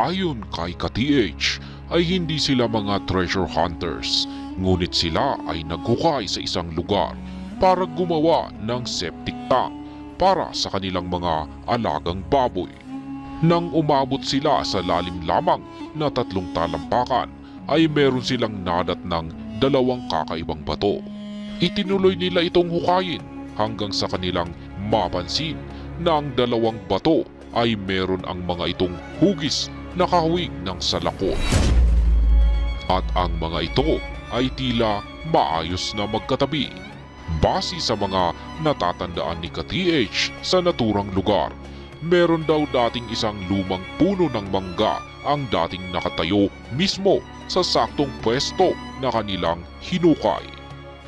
Ayon kay ka-TH ay hindi sila mga treasure hunters, ngunit sila ay naghukay sa isang lugar para gumawa ng septic tank para sa kanilang mga alagang baboy. Nang umabot sila sa lalim lamang na tatlong talampakan ay meron silang nadat ng dalawang kakaibang bato. Itinuloy nila itong hukayin hanggang sa kanilang mapansin na ang dalawang bato ay meron ang mga itong hugis na kahawig ng salakot. At ang mga ito ay tila maayos na magkatabi. Base sa mga natatandaan ni ka-TH sa naturang lugar, meron daw dating isang lumang puno ng mangga ang dating nakatayo mismo sa saktong pwesto na kanilang hinukay.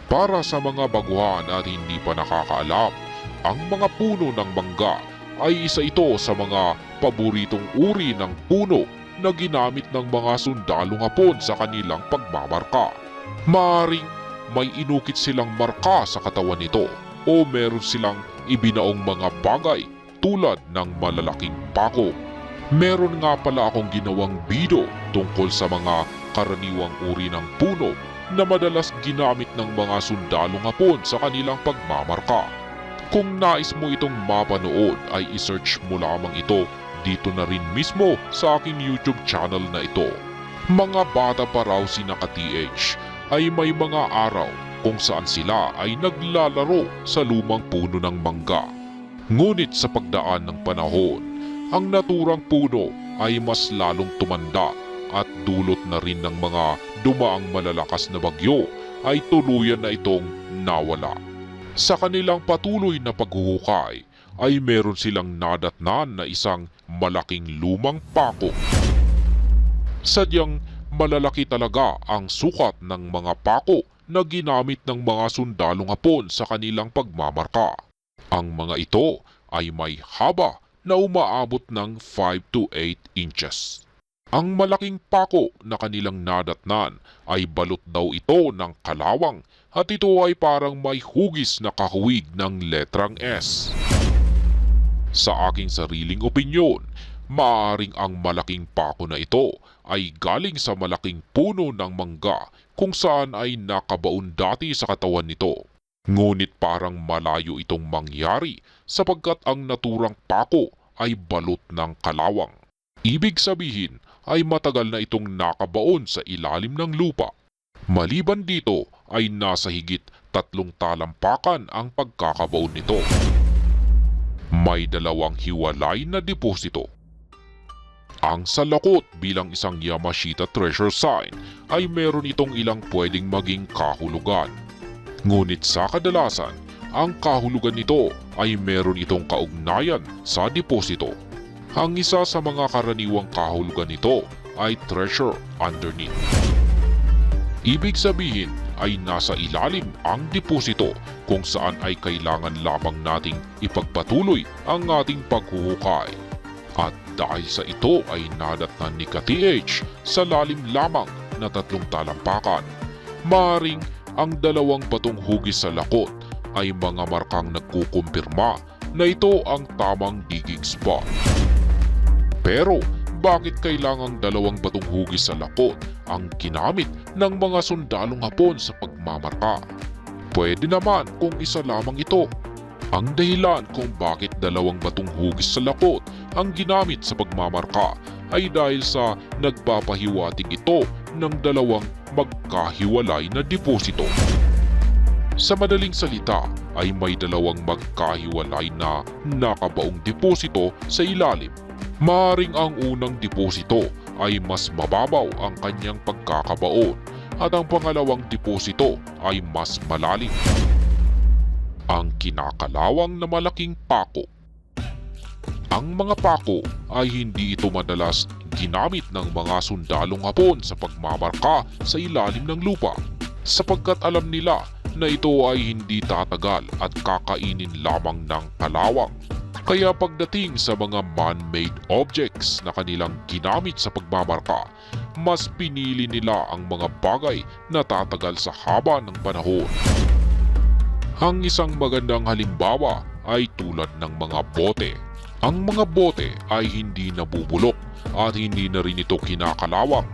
Para sa mga baguhan at hindi pa nakakaalam, ang mga puno ng mangga ay isa ito sa mga paboritong uri ng puno na ginamit ng mga sundalong hapon sa kanilang pagmamarka. Maaring may inukit silang marka sa katawan nito o meron silang ibinaong mga bagay tulad ng malalaking pako. Meron nga pala akong ginawang bido tungkol sa mga karaniwang uri ng puno na madalas ginamit ng mga sundalong hapon sa kanilang pagmamarka. Kung nais mo itong mapanood ay isearch mo lamang ito dito na rin mismo sa aking YouTube channel na ito. Mga bata pa raw si naka-TH ay may mga araw kung saan sila ay naglalaro sa lumang puno ng mangga. Ngunit sa pagdaan ng panahon, ang naturang puno ay mas lalong tumanda at dulot na rin ng mga dumaang malalakas na bagyo ay tuluyan na itong nawala. Sa kanilang patuloy na paghuhukay ay meron silang nadatnan na isang malaking lumang pako. Sadyang malalaki talaga ang sukat ng mga pako na ginamit ng mga sundalong hapon sa kanilang pagmamarka. Ang mga ito ay may haba na umaabot ng 5 to 8 inches. Ang malaking pako na kanilang nadatnan ay balot daw ito ng kalawang at ito ay parang may hugis na kahuwig ng letrang S. Sa aking sariling opinyon, maaring ang malaking pako na ito ay galing sa malaking puno ng mangga kung saan ay nakabaon dati sa katawan nito. Ngunit parang malayo itong mangyari sapagkat ang naturang pako ay balot ng kalawang. Ibig sabihin ay matagal na itong nakabaon sa ilalim ng lupa. Maliban dito ay nasa higit tatlong talampakan ang pagkakabaon nito. May dalawang hiwalay na deposito. Ang salakot bilang isang Yamashita treasure sign ay meron itong ilang pwedeng maging kahulugan. Ngunit sa kadalasan, ang kahulugan nito ay meron itong kaugnayan sa deposito. Ang isa sa mga karaniwang kahulugan nito ay treasure underneath. Ibig sabihin ay nasa ilalim ang deposito kung saan ay kailangan lamang nating ipagpatuloy ang ating paghuhukay. At dahil sa ito ay nadatnan ni ka-TH sa lalim lamang na tatlong talampakan. Maring ang dalawang batong hugis sa lakot ay mga markang nagkukumpirma na ito ang tamang digging spot. Pero bakit kailangang dalawang batong hugis sa lakot ang ginamit ng mga sundalong hapon sa pagmamarka? Pwede naman kung isa lamang ito. Ang dahilan kung bakit dalawang batong hugis sa lakot ang ginamit sa pagmamarka ay dahil sa nagpapahiwatig ito ng dalawang magkahiwalay na deposito. Sa madaling salita ay may dalawang magkahiwalay na nakabaong deposito sa ilalim. Maaring ang unang deposito ay mas mababaw ang kanyang pagkakabaon at ang pangalawang deposito ay mas malalim. Ang kinakalawang na malaking pako. Ang mga pako ay hindi ito madalas ginamit ng mga sundalong hapon sa pagmamarka sa ilalim ng lupa sapagkat alam nila na ito ay hindi tatagal at kakainin lamang ng kalawang. Kaya pagdating sa mga man-made objects na kanilang ginamit sa pagmamarka, mas pinili nila ang mga bagay na tatagal sa haba ng panahon. Ang isang magandang halimbawa ay tulad ng mga bote. Ang mga bote ay hindi nabubulok at hindi na rin ito kinakalawang.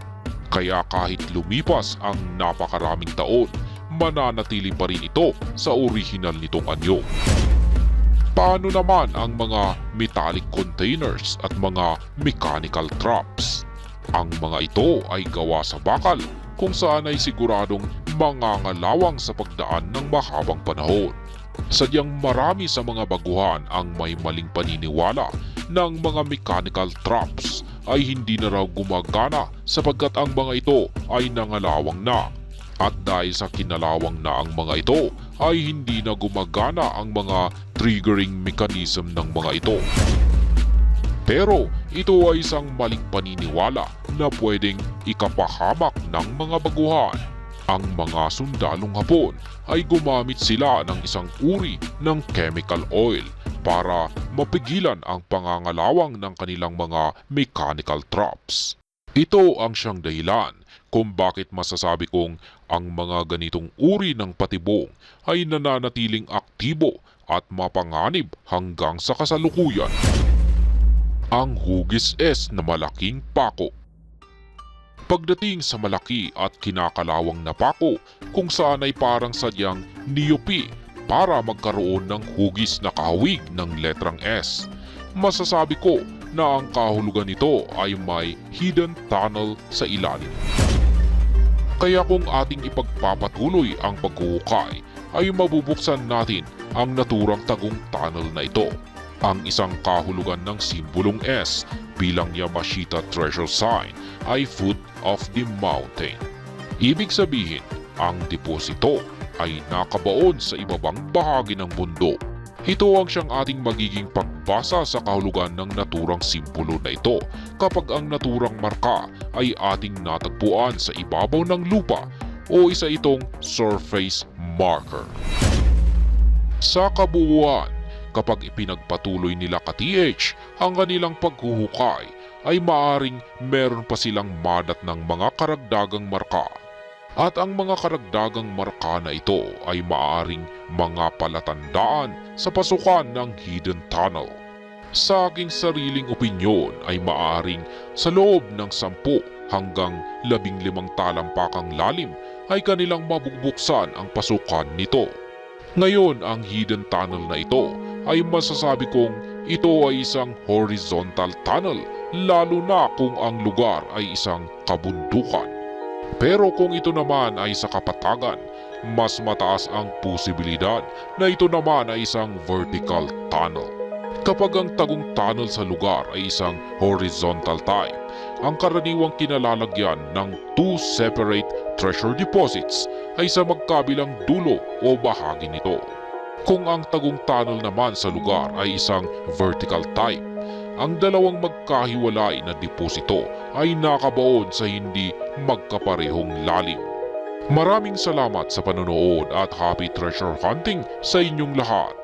Kaya kahit lumipas ang napakaraming taon, mananatili pa rin ito sa orihinal nitong anyo. Paano naman ang mga metallic containers at mga mechanical traps? Ang mga ito ay gawa sa bakal kung saan ay siguradong mangangalawang sa pagdaan ng mahabang panahon. Sadyang marami sa mga baguhan ang may maling paniniwala ng mga mechanical traps ay hindi na raw gumagana sapagkat ang mga ito ay nangalawang na. At dahil sa kinalawang na ang mga ito ay hindi na gumagana ang mga triggering mechanism ng mga ito. Pero ito ay isang maling paniniwala na pwedeng ikapahamak ng mga baguhan. Ang mga sundalong hapon ay gumamit sila ng isang uri ng chemical oil para mapigilan ang pangangalawang ng kanilang mga mechanical traps. Ito ang siyang dahilan kung bakit masasabi kong ang mga ganitong uri ng patibong ay nananatiling aktibo at mapanganib hanggang sa kasalukuyan. Ang hugis S na malaking pako Pagdating sa malaki at kinakalawang na pako kung saan ay parang sadyang niyupi para magkaroon ng hugis na kahawig ng letrang S. Masasabi ko na ang kahulugan nito ay may hidden tunnel sa ilalim. Kaya kung ating ipagpapatuloy ang paghuhukay ay mabubuksan natin ang naturang tagong tunnel na ito. Ang isang kahulugan ng simbolong S bilang Yamashita treasure sign ay foot of the mountain. Ibig sabihin, ang deposito ay nakabaon sa ibabang bahagi ng bundok. Ito ang siyang ating magiging pagbasa sa kahulugan ng naturang simbolo na ito kapag ang naturang marka ay ating natagpuan sa ibabaw ng lupa o isa itong surface marker. Sa kabuuan, kapag ipinagpatuloy nila ka-TH ang kanilang paghuhukay ay maaring meron pa silang madat ng mga karagdagang marka. At ang mga karagdagang marka na ito ay maaring mga palatandaan sa pasukan ng hidden tunnel. Sa aking sariling opinyon ay maaring sa loob ng sampu hanggang labing limang talampakang lalim ay kanilang mabubuksan ang pasukan nito. Ngayon ang hidden tunnel na ito ay masasabi kong ito ay isang horizontal tunnel lalo na kung ang lugar ay isang kabundukan. Pero kung ito naman ay sa kapatagan, mas mataas ang posibilidad na ito naman ay isang vertical tunnel. Kapag ang tagong tunnel sa lugar ay isang horizontal type, ang karaniwang kinalalagyan ng two separate treasure deposits ay sa magkabilang dulo o bahagi nito. Kung ang tagong tunnel naman sa lugar ay isang vertical type, ang dalawang magkahiwalay na deposito ay nakabaon sa hindi magkaparehong lalim. Maraming salamat sa panonood at happy treasure hunting sa inyong lahat.